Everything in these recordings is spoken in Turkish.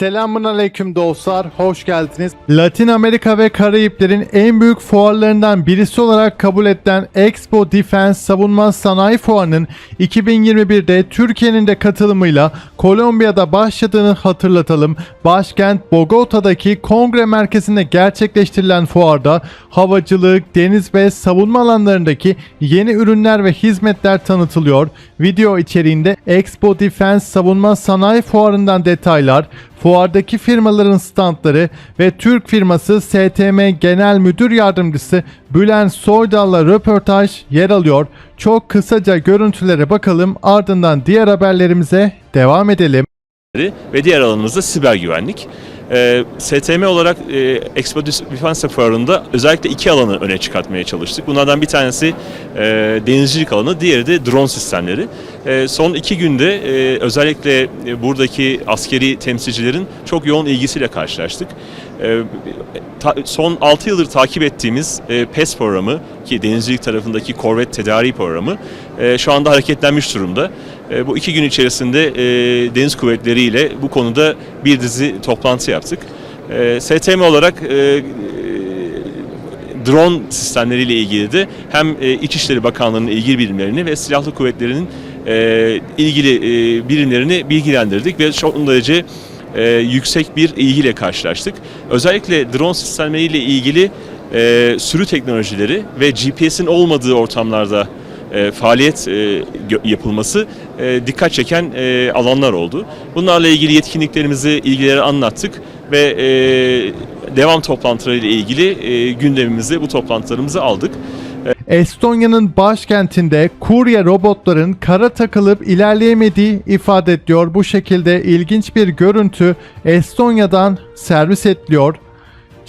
Selamun aleyküm dostlar, hoş geldiniz. Latin Amerika ve Karayiplerin en büyük fuarlarından birisi olarak kabul edilen Expo Defense Savunma Sanayi Fuarı'nın 2021'de Türkiye'nin de katılımıyla Kolombiya'da başladığını hatırlatalım. Başkent Bogota'daki kongre merkezinde gerçekleştirilen fuarda havacılık, deniz ve savunma alanlarındaki yeni ürünler ve hizmetler tanıtılıyor. Video içeriğinde Expo Defense Savunma Sanayi Fuarı'ndan detaylar, fuardaki firmaların standları ve Türk firması STM Genel Müdür Yardımcısı Bülent Soydal'la röportaj yer alıyor. Çok kısaca görüntülere bakalım ardından diğer haberlerimize devam edelim. ve diğer alanımız da siber güvenlik. Ee, STM olarak e, Expo Defense Fuarı'nda özellikle iki alanı öne çıkartmaya çalıştık. Bunlardan bir tanesi e, denizcilik alanı, diğeri de drone sistemleri. E, son iki günde e, özellikle e, buradaki askeri temsilcilerin çok yoğun ilgisiyle karşılaştık. E, ta- son 6 yıldır takip ettiğimiz e, PES programı ki denizcilik tarafındaki korvet tedariği programı e, şu anda hareketlenmiş durumda. E, bu iki gün içerisinde e, deniz kuvvetleri ile bu konuda bir dizi toplantı yaptık. E, STM olarak drone sistemleriyle ilgili de hem İçişleri Bakanlığı'nın ilgili birimlerini ve silahlı kuvvetlerinin ilgili e, birimlerini bilgilendirdik ve çok derece yüksek bir ilgiyle karşılaştık. Özellikle drone sistemleriyle ilgili sürü teknolojileri ve GPS'in olmadığı ortamlarda e, faaliyet e, yapılması e, dikkat çeken e, alanlar oldu. Bunlarla ilgili yetkinliklerimizi, ilgileri anlattık ve e, devam toplantılarıyla ilgili e, gündemimize bu toplantılarımızı aldık. Estonya'nın başkentinde kurye robotların kara takılıp ilerleyemediği ifade ediliyor. Bu şekilde ilginç bir görüntü Estonya'dan servis ediliyor.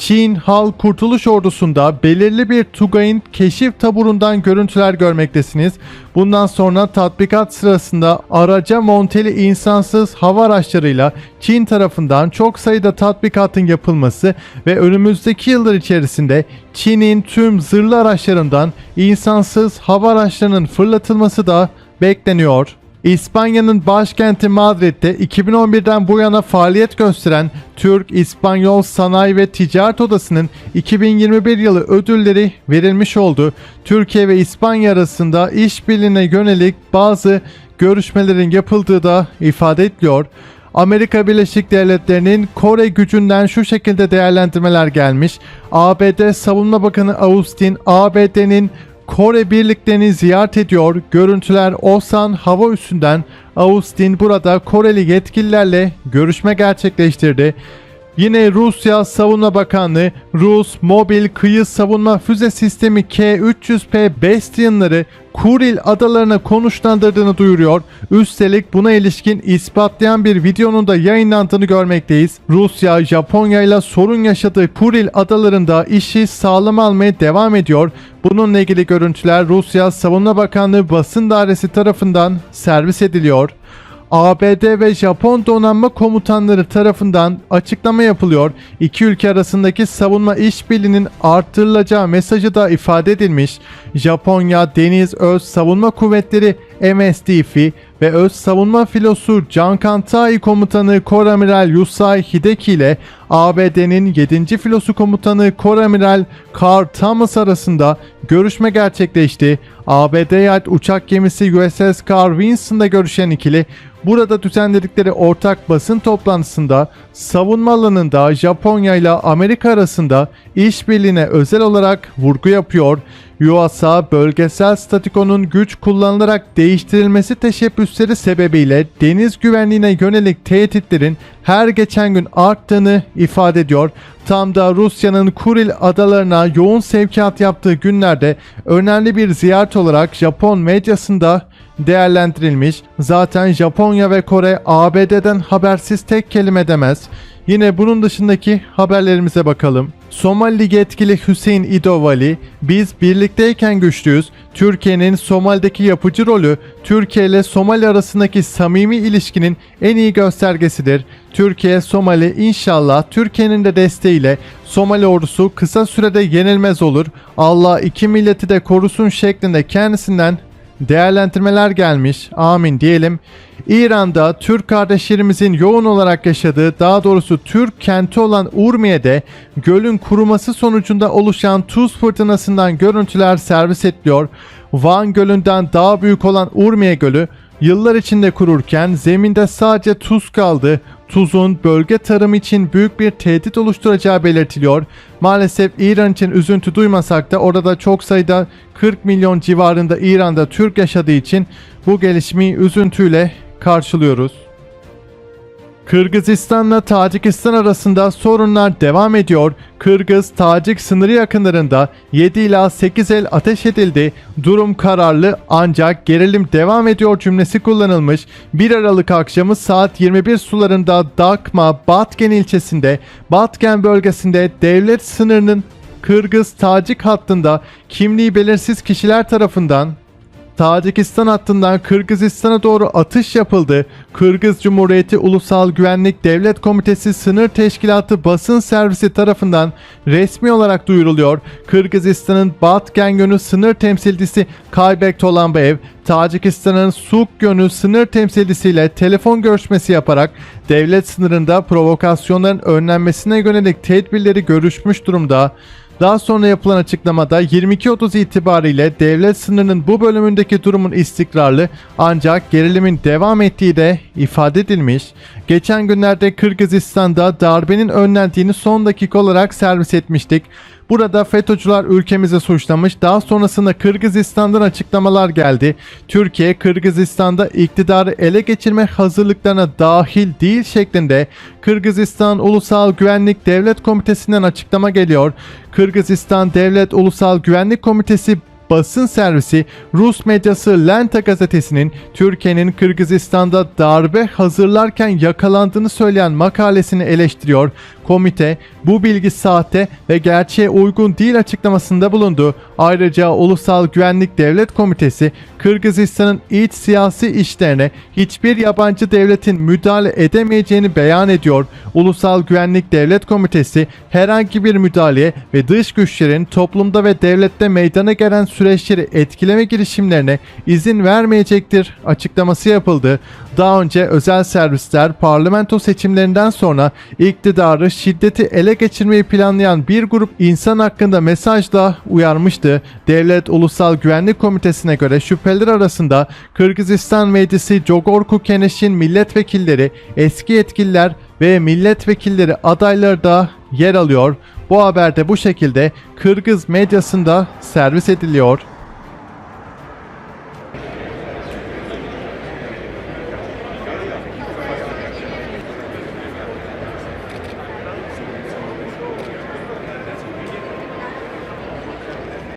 Çin Halk Kurtuluş Ordusu'nda belirli bir Tugay'ın keşif taburundan görüntüler görmektesiniz. Bundan sonra tatbikat sırasında araca monteli insansız hava araçlarıyla Çin tarafından çok sayıda tatbikatın yapılması ve önümüzdeki yıllar içerisinde Çin'in tüm zırhlı araçlarından insansız hava araçlarının fırlatılması da bekleniyor. İspanya'nın başkenti Madrid'de 2011'den bu yana faaliyet gösteren Türk-İspanyol Sanayi ve Ticaret Odası'nın 2021 yılı ödülleri verilmiş oldu. Türkiye ve İspanya arasında işbirliğine yönelik bazı görüşmelerin yapıldığı da ifade ediliyor. Amerika Birleşik Devletleri'nin Kore gücünden şu şekilde değerlendirmeler gelmiş. ABD Savunma Bakanı Austin, ABD'nin Kore birliklerini ziyaret ediyor. Görüntüler Osan hava üssünden Austin burada Koreli yetkililerle görüşme gerçekleştirdi. Yine Rusya Savunma Bakanlığı Rus mobil kıyı savunma füze sistemi K-300P Bastion'ları Kuril adalarına konuşlandırdığını duyuruyor. Üstelik buna ilişkin ispatlayan bir videonun da yayınlandığını görmekteyiz. Rusya, Japonya ile sorun yaşadığı Kuril adalarında işi sağlam almaya devam ediyor. Bununla ilgili görüntüler Rusya Savunma Bakanlığı basın dairesi tarafından servis ediliyor. ABD ve Japon donanma komutanları tarafından açıklama yapılıyor. İki ülke arasındaki savunma işbirliğinin artırılacağı mesajı da ifade edilmiş. Japonya Deniz Öz Savunma Kuvvetleri MSDF ve Öz Savunma Filosu Cankantai Komutanı Koramiral Yusai Hideki ile ABD'nin 7. Filosu Komutanı Koramiral Carl Thomas arasında görüşme gerçekleşti. ABD'ye ait uçak gemisi USS Carl Winston'da görüşen ikili Burada düzenledikleri ortak basın toplantısında savunma alanında Japonya ile Amerika arasında işbirliğine özel olarak vurgu yapıyor. USA bölgesel statikonun güç kullanılarak değiştirilmesi teşebbüsleri sebebiyle deniz güvenliğine yönelik tehditlerin her geçen gün arttığını ifade ediyor. Tam da Rusya'nın Kuril adalarına yoğun sevkiyat yaptığı günlerde önemli bir ziyaret olarak Japon medyasında değerlendirilmiş. Zaten Japonya ve Kore ABD'den habersiz tek kelime demez. Yine bunun dışındaki haberlerimize bakalım. Somali yetkili Hüseyin İdovali, biz birlikteyken güçlüyüz. Türkiye'nin Somali'deki yapıcı rolü Türkiye ile Somali arasındaki samimi ilişkinin en iyi göstergesidir. Türkiye Somali inşallah Türkiye'nin de desteğiyle Somali ordusu kısa sürede yenilmez olur. Allah iki milleti de korusun şeklinde kendisinden değerlendirmeler gelmiş. Amin diyelim. İran'da Türk kardeşlerimizin yoğun olarak yaşadığı daha doğrusu Türk kenti olan Urmiye'de gölün kuruması sonucunda oluşan tuz fırtınasından görüntüler servis ediliyor. Van Gölü'nden daha büyük olan Urmiye Gölü yıllar içinde kururken zeminde sadece tuz kaldı. Tuzun bölge tarımı için büyük bir tehdit oluşturacağı belirtiliyor. Maalesef İran için üzüntü duymasak da orada çok sayıda 40 milyon civarında İran'da Türk yaşadığı için bu gelişmeyi üzüntüyle karşılıyoruz. Kırgızistan'la Tacikistan arasında sorunlar devam ediyor. Kırgız-Tacik sınırı yakınlarında 7 ila 8 el ateş edildi. Durum kararlı ancak gerilim devam ediyor cümlesi kullanılmış. 1 Aralık akşamı saat 21 sularında Dakma, Batken ilçesinde, Batken bölgesinde devlet sınırının Kırgız-Tacik hattında kimliği belirsiz kişiler tarafından Tacikistan hattından Kırgızistan'a doğru atış yapıldı. Kırgız Cumhuriyeti Ulusal Güvenlik Devlet Komitesi Sınır Teşkilatı basın servisi tarafından resmi olarak duyuruluyor. Kırgızistan'ın Batken yönü sınır temsilcisi Kaybek Tolanbayev, Tacikistan'ın Suk yönü sınır temsilcisiyle telefon görüşmesi yaparak devlet sınırında provokasyonların önlenmesine yönelik tedbirleri görüşmüş durumda. Daha sonra yapılan açıklamada 22.30 itibariyle devlet sınırının bu bölümündeki durumun istikrarlı ancak gerilimin devam ettiği de ifade edilmiş. Geçen günlerde Kırgızistan'da darbenin önlendiğini son dakika olarak servis etmiştik. Burada FETÖ'cüler ülkemizi suçlamış. Daha sonrasında Kırgızistan'dan açıklamalar geldi. Türkiye Kırgızistan'da iktidarı ele geçirme hazırlıklarına dahil değil şeklinde Kırgızistan Ulusal Güvenlik Devlet Komitesi'nden açıklama geliyor. Kırgızistan Devlet Ulusal Güvenlik Komitesi basın servisi Rus medyası Lenta gazetesinin Türkiye'nin Kırgızistan'da darbe hazırlarken yakalandığını söyleyen makalesini eleştiriyor. Komite bu bilgi sahte ve gerçeğe uygun değil açıklamasında bulundu. Ayrıca Ulusal Güvenlik Devlet Komitesi Kırgızistan'ın iç siyasi işlerine hiçbir yabancı devletin müdahale edemeyeceğini beyan ediyor. Ulusal Güvenlik Devlet Komitesi herhangi bir müdahaleye ve dış güçlerin toplumda ve devlette meydana gelen süreçleri etkileme girişimlerine izin vermeyecektir açıklaması yapıldı. Daha önce özel servisler parlamento seçimlerinden sonra iktidarı şiddeti ele geçirmeyi planlayan bir grup insan hakkında mesajla uyarmıştı. Devlet Ulusal Güvenlik Komitesi'ne göre şüpheliler arasında Kırgızistan Meclisi Jogorku Keneş'in milletvekilleri, eski yetkililer ve milletvekilleri adayları da yer alıyor. Bu haberde bu şekilde Kırgız medyasında servis ediliyor.